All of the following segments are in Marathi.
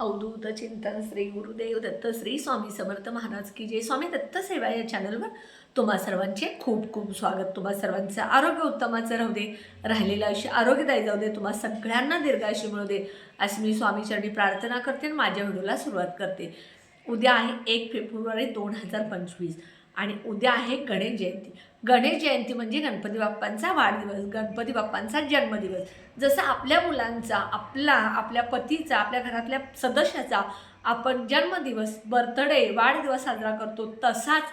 अवधूत चिंतन श्री गुरुदेव दत्त श्री स्वामी समर्थ महाराज की जय. स्वामी दत्त सेवा या चॅनलवर तुम्हा सर्वांचे खूप खूप स्वागत. तुम्हा सर्वांचं आरोग्य उत्तमाचं राहू दे. राहिलेलं आयुष्य आरोग्यदायी जाऊ दे. तुम्हा सगळ्यांना दीर्घायुष्य मिळू दे. अशी मी स्वामीचरणी प्रार्थना करते आणि माझ्या व्हिडिओला सुरुवात करते. उद्या आहे एक फेब्रुवारी दोन हजार पंचवीस. आणि उद्या आहे गणेश जयंती. गणेश जयंती म्हणजे गणपती बाप्पांचा वाढदिवस गणपती बाप्पांचा जन्मदिवस. जसं आपल्या मुलांचा आपला आपल्या पतीचा आपल्या घरातल्या सदस्याचा आपण जन्मदिवस बर्थडे वाढदिवस साजरा करतो तसाच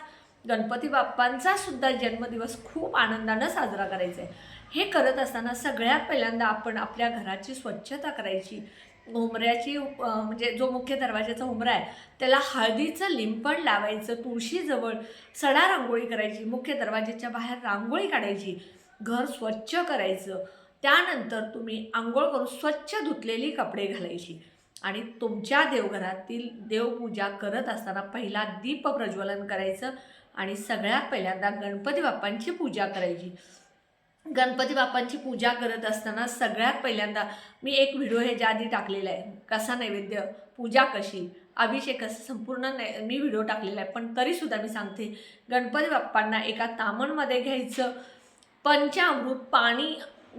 गणपती बाप्पांचा सुद्धा जन्मदिवस खूप आनंदानं साजरा करायचा आहे. हे करत असताना सगळ्यात पहिल्यांदा आपण आपल्या घराची स्वच्छता करायची. उमऱ्याची म्हणजे जो मुख्य दरवाजाचा उमरा आहे त्याला हळदीचं लिंपण लावायचं तुळशीजवळ सडा रांगोळी करायची मुख्य दरवाजाच्या बाहेर रांगोळी काढायची घर स्वच्छ करायचं. त्यानंतर तुम्ही आंघोळ करून स्वच्छ धुतलेली कपडे घालायची. आणि तुमच्या देवघरातील देवपूजा करत असताना पहिला दीप प्रज्वलन करायचं आणि सगळ्यात पहिल्यांदा गणपती बाप्पांची पूजा करायची. गणपती बाप्पांची पूजा करत असताना सगळ्यात पहिल्यांदा मी एक व्हिडिओ ह्याच्या आधी टाकलेला आहे कसा नैवेद्य पूजा कशी अभिषेक असं संपूर्ण नै मी व्हिडिओ टाकलेला आहे. पण तरीसुद्धा मी सांगते गणपती बाप्पांना एका तामणमध्ये घ्यायचं पंचामृत पाणी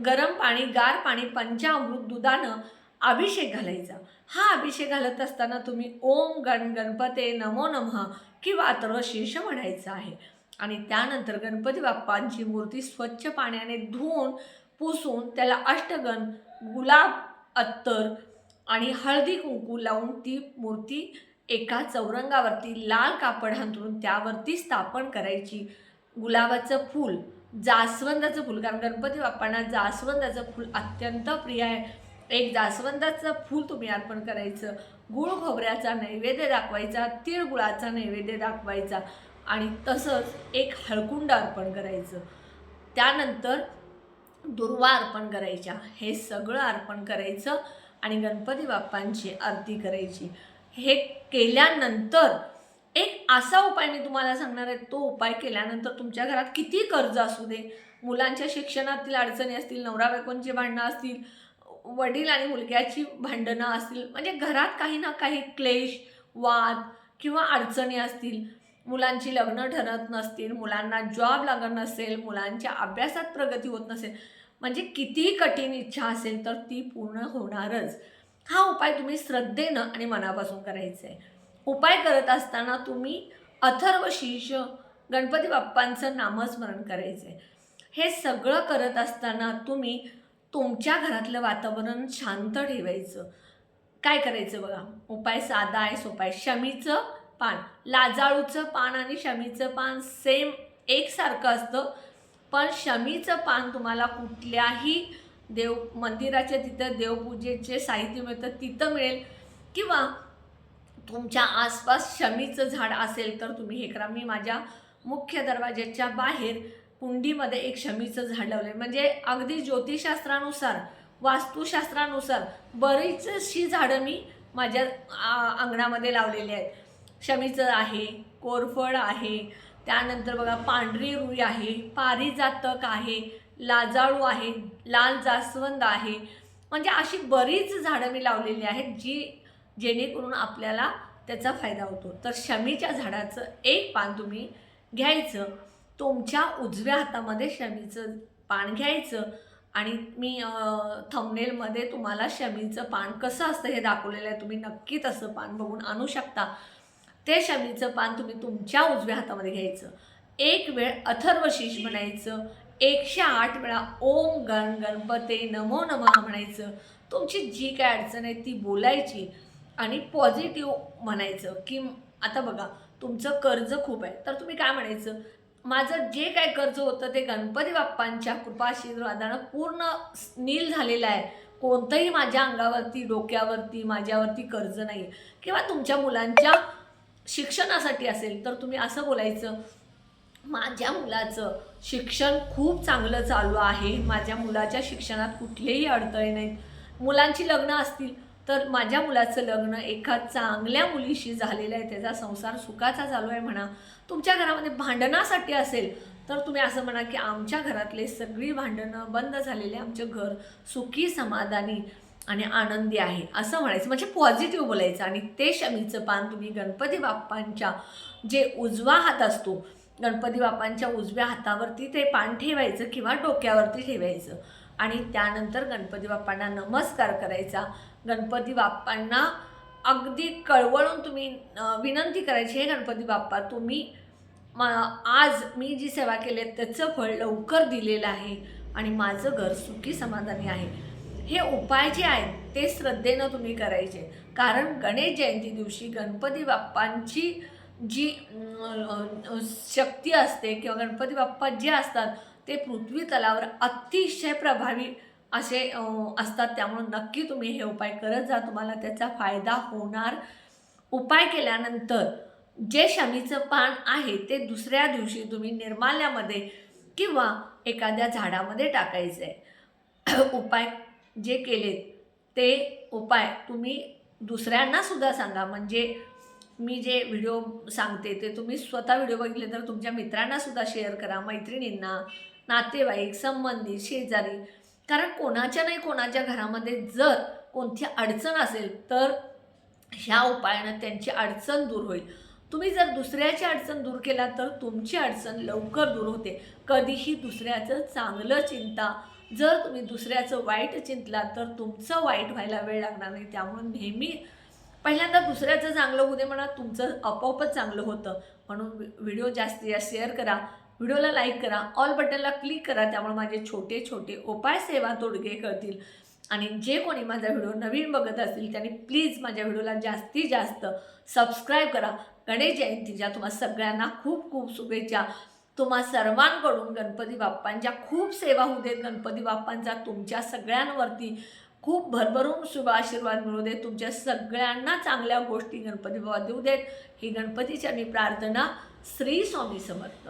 गरम पाणी गार पाणी पंचामृत दुधानं अभिषेक घालायचा. हा अभिषेक घालत असताना तुम्ही ओम गण गणपते नमो नमः किंवा अथर्व शीर्ष म्हणायचं आहे. आणि त्यानंतर गणपती बाप्पांची मूर्ती स्वच्छ पाण्याने धुवून पुसून त्याला अष्टगण गुलाब अत्तर आणि हळदी कुंकू लावून ती मूर्ती एका चौरंगावरती लाल कापड हांतरून त्यावरती स्थापन करायची. गुलाबाचं फूल जास्वंदाचं फूल कारण गणपती बाप्पांना जास्वंदाचं फूल अत्यंत प्रिय आहे. एक जास्वंदाचं फूल तुम्ही अर्पण करायचं. गुळ खोबऱ्याचा नैवेद्य दाखवायचा तिळगुळाचा नैवेद्य दाखवायचा. आणि तसंच एक हळकुंड अर्पण करायचं. त्यानंतर दुर्वा अर्पण करायच्या. हे सगळं अर्पण करायचं आणि गणपती बाप्पांची आरती करायची. हे केल्यानंतर एक असा उपाय मी तुम्हाला सांगणार आहे. तो उपाय केल्यानंतर तुमच्या घरात किती कर्ज असू दे. मुलांच्या शिक्षणातील अडचणी असतील नवरा बायकोंची भांडणं असतील वडील आणि मुलग्याची भांडणं असतील म्हणजे घरात काही ना काही क्लेश वाद किंवा अडचणी असतील. मुलांची लग्न ठरत नसतील मुलांना जॉब लागत नसेल मुलांच्या अभ्यासात प्रगती होत नसेल म्हणजे कितीही कठीण इच्छा असेल तर ती पूर्ण होणारच. हा उपाय तुम्ही श्रद्धेनं आणि मनापासून करायचा आहे. उपाय करत असताना तुम्ही अथर्व शीर्ष गणपती बाप्पांचं नामस्मरण करायचं आहे. हे सगळं करत असताना तुम्ही तुमच्या घरातलं वातावरण शांत ठेवायचं. काय करायचं बघा? उपाय साधा आहे सोपा आहे. शमीचं पान. लाजाळूचं पान आणि शमीचं पान सेम एकसारखं असतं. पण शमीचं पान तुम्हाला कुठल्याही देव मंदिराच्या तिथं देवपूजेचे साहित्य मिळतं तिथं मिळेल. किंवा तुमच्या आसपास शमीचं झाड असेल तर तुम्ही हे करा. मी माझ्या मुख्य दरवाज्याच्या बाहेर कुंडीमध्ये एक शमीचं झाड लावलं म्हणजे अगदी ज्योतिषशास्त्रानुसार वास्तुशास्त्रानुसार बरीचशी झाडं मी माझ्या अंगणामध्ये लावलेली आहेत. शमीचं आहे कोरफड आहे. त्यानंतर बघा पांढरी रुई आहे पारिजातक आहे लाजाळू आहे लाल जास्वंद आहे. म्हणजे अशी बरीच झाडं मी लावलेली आहेत जी जेणेकरून आपल्याला त्याचा फायदा होतो. तर शमीच्या झाडाचं एक पान तुम्ही घ्यायचं. तुमच्या उजव्या हातामध्ये शमीचं पान घ्यायचं. आणि मी थंबनेलमध्ये तुम्हाला शमीचं पान कसं असतं हे दाखवलेलं आहे. तुम्ही नक्की तसं पान बघून आणू शकता. ते शमीचं पान तुम्ही तुमच्या उजव्या हातामध्ये घ्यायचं. एक वेळ अथर्वशीष म्हणायचं एकशे आठ वेळा ओम गण गणपते नमो नमः म्हणायचं. तुमची जी काय अडचण आहे ती बोलायची आणि पॉझिटिव्ह म्हणायचं की आता बघा तुमचं कर्ज खूप आहे. तर तुम्ही काय म्हणायचं? माझं जे काय कर्ज होतं ते गणपती बाप्पांच्या कृपाशीर्वादानं पूर्ण नील झालेलं आहे. कोणतंही माझ्या अंगावरती डोक्यावरती माझ्यावरती कर्ज नाही. किंवा तुमच्या मुलांच्या शिक्षणासाठी असेल तर तुम्ही असं बोलायचं माझ्या मुलाचं शिक्षण खूप चांगलं चालू आहे. माझ्या मुलाच्या शिक्षणात कुठलेही अडथळे नाहीत. मुलांची लग्न असतील तर माझ्या मुलाचं लग्न एका चांगल्या मुलीशी झालेलं आहे. त्याचा संसार सुखाचा चालू आहे म्हणा. तुमच्या घरामध्ये भांडणासाठी असेल तर तुम्ही असं म्हणा की आमच्या घरातले सगळी भांडणं बंद झालेले आमचं घर सुखी समाधानी आणि आनंदी आहे असं म्हणायचं. म्हणजे पॉझिटिव्ह बोलायचं. आणि ते शमीचं पान तुम्ही गणपती बाप्पांच्या जे उजवा हात असतो गणपती बाप्पांच्या उजव्या हातावरती ते पान ठेवायचं किंवा डोक्यावरती ठेवायचं. आणि त्यानंतर गणपती बाप्पांना नमस्कार करायचा. गणपती बाप्पांना अगदी कळवळून तुम्ही विनंती करायची हे गणपती बाप्पा तुम्ही मा आज मी जी सेवा केली आहे त्याचं फळ लवकर दिलेलं आहे आणि माझं घर सुखी समाधानी आहे. हे उपाय जे आहेत ते श्रद्धेनं तुम्ही करायचे. कारण गणेश जयंती दिवशी गणपती बाप्पांची जी शक्ती असते किंवा गणपती बाप्पा जे असतात ते पृथ्वी तलावर अतिशय प्रभावी असे असतात. त्यामुळे नक्की तुम्ही हे उपाय करत जा. तुम्हाला त्याचा फायदा होणार. उपाय केल्यानंतर जे शमीचं पान आहे ते दुसऱ्या दिवशी तुम्ही निर्माल्यामध्ये किंवा एखाद्या झाडामध्ये टाकायचं आहे उपाय जे केलेत ते उपाय तुम्ही दुसऱ्यांना सुद्धा सांगा. म्हणजे मी जे व्हिडिओ सांगते ते तुम्ही स्वतः व्हिडिओ बघितले तर तुमच्या मित्रांना सुद्धा शेअर करा मैत्रिणींना नातेवाईक संबंधित शेजारी. कारण कोणाच्या नाही कोणाच्या घरामध्ये जर कोणती अडचण असेल तर ह्या उपायानं त्यांची अडचण दूर होईल. तुम्ही जर दुसऱ्याची अडचण दूर केला तर तुमची अडचण लवकर दूर होते. कधीही दुसऱ्याचं चांगलं चिंता जर तुम्ही दुसऱ्याचं वाईट चिंतला तर तुमचं वाईट व्हायला वेळ लागणार नाही. त्यामुळे नेहमी पहिल्यांदा दुसऱ्याचं चांगलं होऊ दे म्हणा तुमचं आपोआपच चांगलं होतं. म्हणून व्हिडिओ जास्तीत जास्त शेअर करा. व्हिडिओला लाईक करा. ऑल बटनला क्लिक करा. त्यामुळे माझे छोटे छोटे उपाय सेवा तोडगे कळतील आणि जे कोणी माझा व्हिडिओ नवीन बघत असतील त्यांनी प्लीज माझ्या व्हिडिओला जास्तीत जास्त सबस्क्राईब करा. गणेश जयंतीच्या तुम्हा सगळ्यांना खूप खूप शुभेच्छा. तुम्हा सर्वांकडून गणपती बाप्पांच्या खूप सेवा होऊ देत. गणपती बाप्पांचा तुमच्या सगळ्यांवरती खूप भरभरून शुभ आशीर्वाद मिळू देत. तुमच्या सगळ्यांना चांगल्या गोष्टी गणपती बाबा देऊ देत. ही गणपतीच्या मी प्रार्थना श्री स्वामी समर्थ.